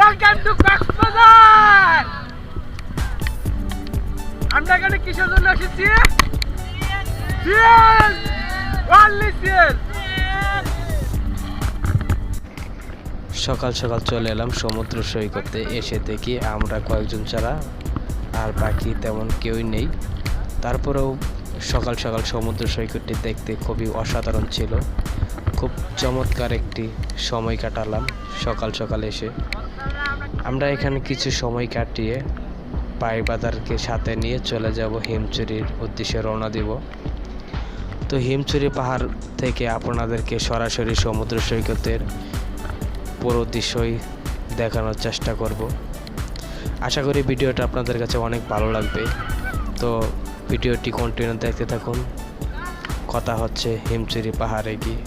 Welcome to Cox's Bazar আমরা এখানে কিসের জন্য এসেছি? সিএল। Only CL. সকাল সকাল চলে এলাম সমুদ্র সৈকতে। এসে দেখি আমরা কয়েকজন ছাড়া আর বাকি তেমন কেউই নেই। তারপরেও সকাল সকাল সমুদ্র সৈকতটি দেখতে খুবই অসাধারণ ছিল। খুব চমৎকার একটি সময় কাটালাম সকাল সকাল এসে। আমরা এখানে কিছু সময় কাটিয়ে পাইবাদারকে সাথে নিয়ে চলে যাব হিমচুরির উদ্দেশ্যে রওনা দিব। তো হিমচুরি পাহাড় থেকে আপনাদেরকে সরাসরি সমুদ্র সৈকতের পুরো দৃশ্যই দেখানোর চেষ্টা করব। আশা করি ভিডিওটা আপনাদের কাছে অনেক ভালো লাগবে। তো ভিডিওটি কন্টিনিউ দেখতে থাকুন। কথা হচ্ছে হিমচুরি পাহাড়ে গিয়ে।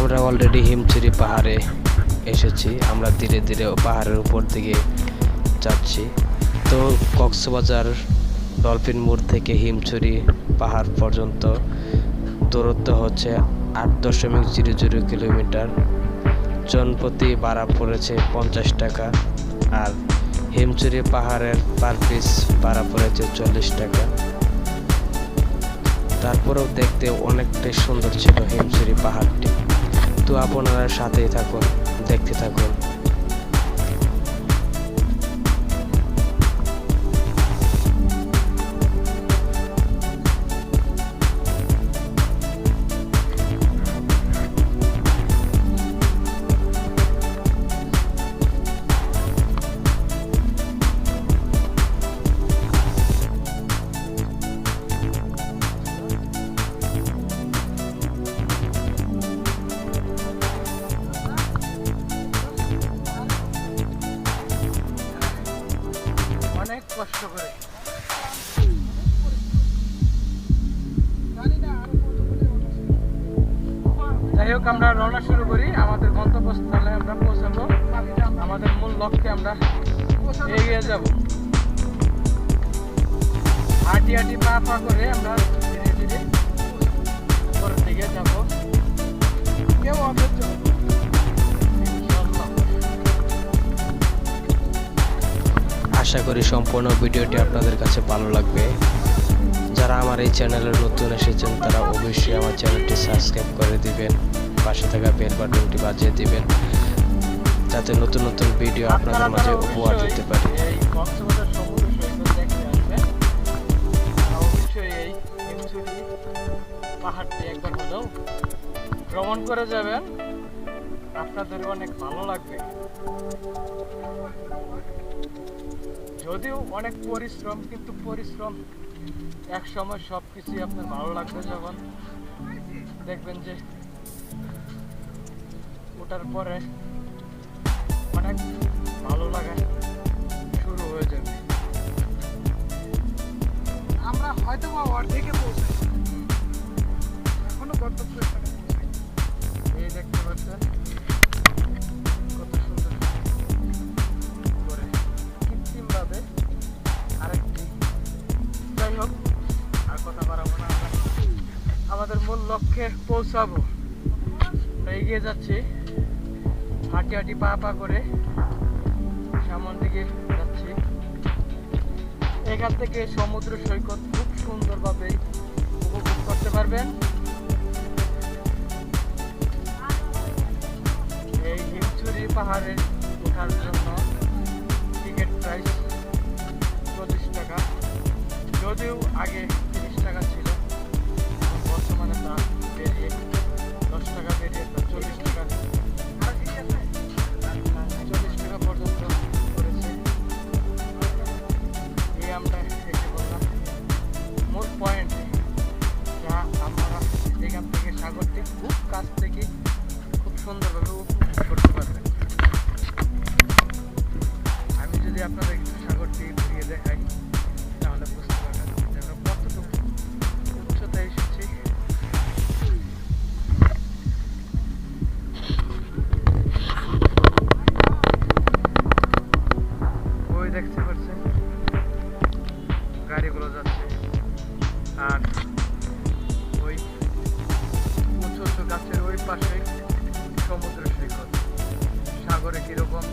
আমরা অলরেডি হিমচুরি পাহাড়ে এসেছি। আমরা ধীরে ধীরে পাহাড়ের উপর দিকে যাচ্ছি। তো কক্সবাজার ডলফিন মোড় থেকে হিমচুরি পাহাড় পর্যন্ত দূরত্ব হচ্ছে আট দশমিক জিরো জিরো কিলোমিটার। জনপ্রতি ভাড়া পড়েছে পঞ্চাশ টাকা আর হিমচুরি পাহাড়ের পার পিস ভাড়া পড়েছে চল্লিশ টাকা। তারপরেও দেখতে অনেকটাই সুন্দর ছিল হিমচুরি পাহাড়টি। তো আপনারা সাথেই থাকুন দেখতে থাকুন। আমাদের মূল লক্ষ্যে আমরা এগিয়ে যাব। হাঁটি হাঁটি পা পা করে আমরা ধীরে ধীরে উপরের দিকে যাব। কেউ ইনশাআল্লাহ আশা করি সম্পূর্ণ ভিডিওটি আপনাদের কাছে ভালো লাগবে। যারা আমার এই চ্যানেলে নতুন এসেছেন, তারা অবশ্যই আমার চ্যানেলটি সাবস্ক্রাইব করে দিবেন। পাশে থাকা বেল বাটনটি বাজিয়ে দিবেন। যাতে নতুন নতুন ভিডিও আপনাদের মাঝে উপহার দিতে পারি। পাহাড়টি একবার হলেও ভ্রমণ করে যাবেন আপনাদের অনেক ভালো লাগবে যদিও অনেক পরিশ্রম, কিন্তু পরিশ্রম এক সময় সব কিছুই আপনার ভালো লাগবে যখন। দেখবেন যে ওটার পরে হয়তো বা অর্ধেকে পৌঁছাই এখনও গন্তব্যস্থানে এই দেখতে পাচ্ছেন? কত সুন্দর। করে কৃত্রিম ভাবে আরেকটি। যাই হোক, আর কথা বাড়াবো না আমাদের মূল লক্ষ্যে পৌঁছাবো। এগিয়ে যাচ্ছি। হাঁটি হাঁটি পা পা করে সামন দিকে এখান থেকে সমুদ্র সৈকত খুব সুন্দরভাবে উপভোগ করতে পারবেন। এই হিমচুরি পাহাড়ে ওঠার জন্য টিকিট প্রাইস চল্লিশ টাকা। যদিও আগে পাশে সমুদ্র সৈকত। সাগরে কীরকম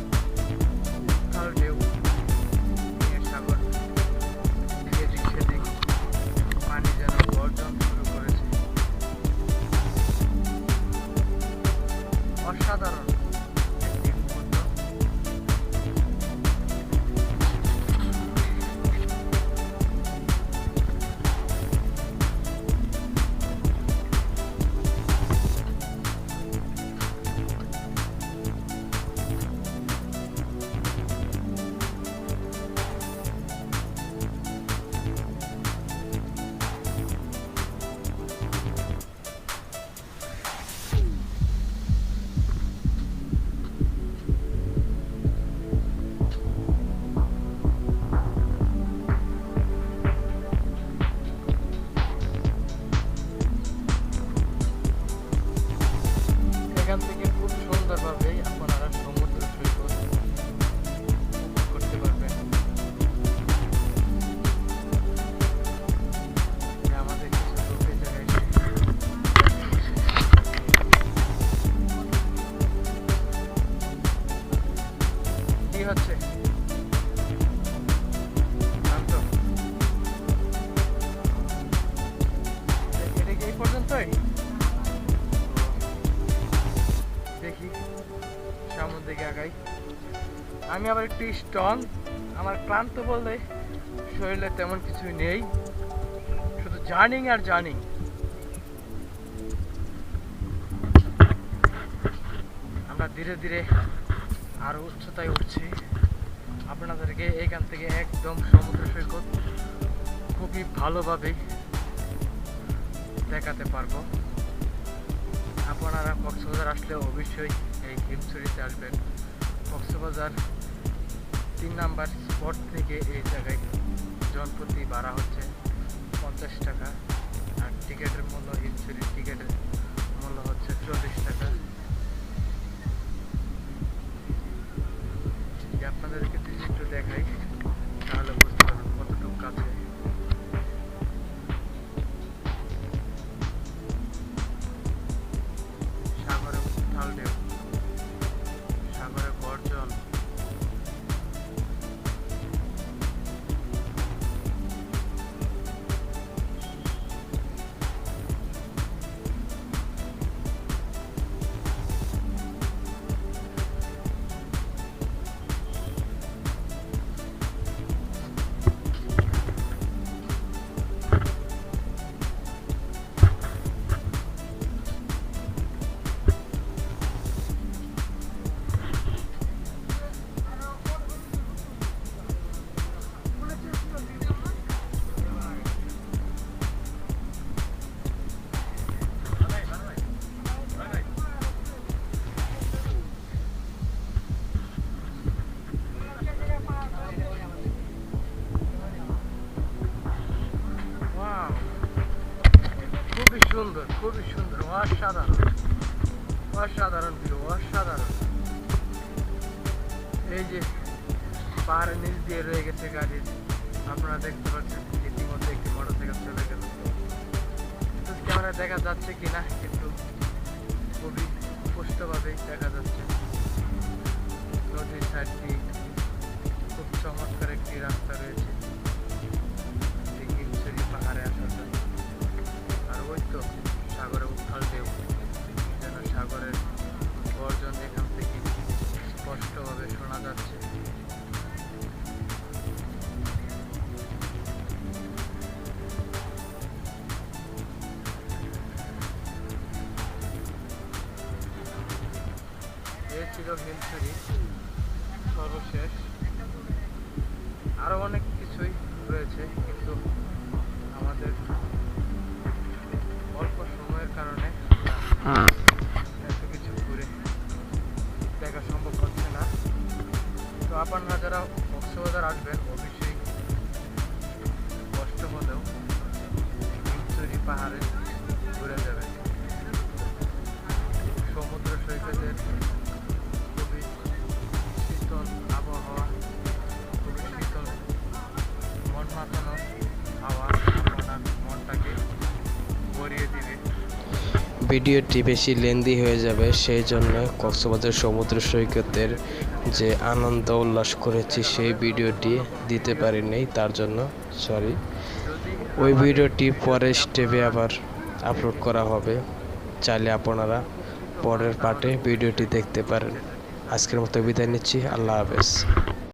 হচ্ছে। এটা দেখি সামনের দিকে আগাই। আমি আবার একটু স্ট্রং আমার ক্লান্ত বললে শরীরে তেমন কিছুই নেই। শুধু জার্নিং আর জার্নিং। আমরা ধীরে ধীরে আরও উচ্চতায় উঠছি। আপনাদেরকে এখান থেকে একদম সমুদ্র সৈকত খুবই ভালোভাবে দেখাতে পারব। আপনারা কক্সবাজার আসলে অবশ্যই এই হিমছড়িতে আসবেন। কক্সবাজার তিন নাম্বার স্পট থেকে এই জায়গায় জনপ্রতি ভাড়া হচ্ছে পঞ্চাশ টাকা আর টিকিটের মূল্য হিমছড়ির টিকিটের মূল্য হচ্ছে চল্লিশ টাকা। আপনাদেরকে যদি একটু দেখাই তাহলে বুঝতে পারবেন কতটুকু কাছে। সুন্দর, খুবই সুন্দর, অসাধারণ। অসাধারণ ভিউ, অসাধারণ। এই যে পাহাড়ের নিচ দিয়ে রয়ে গেছে গাড়ির আপনারা দেখতে পাচ্ছেন ইতিমধ্যে একটি মোটরসাইকেল চলে গেল। ক্যামেরা দেখা যাচ্ছে কিনা কিন্তু খুবই স্পষ্টভাবেই দেখা যাচ্ছে। নদীর সাইডটি খুব চমৎকার একটি রাস্তা রয়েছে। ওই তো সাগরে উত্তাল ঢেউ যেন সাগরের গর্জন এখান থেকে স্পষ্টভাবে শোনা যাচ্ছে। ছিল হিমছড়ি সর্বশেষ। আরও অনেক কিছুই রয়েছে পাহাড়ে ঘুরে যাবেন সমুদ্র সৈকতের খুবই শীতল আবহাওয়া, খুবই শীতল মন মাতানো হাওয়া আপনার মনটাকে ভরিয়ে দিবে। ভিডিওটি বেশি লেন্দি হয়ে যাবে, সেই জন্য কক্সবাজার সমুদ্র সৈকতের যে আনন্দ উল্লাস করেছি, সেই ভিডিওটি দিতে পারিনি, তার জন্য সরি ওই ভিডিওটি পরের স্টেপে আবার আপলোড করা হবে। চাইলে আপনারা পরের পার্টে ভিডিওটি দেখতে পারেন। আজকের মতো বিদায় নিচ্ছি। আল্লাহ হাফেজ।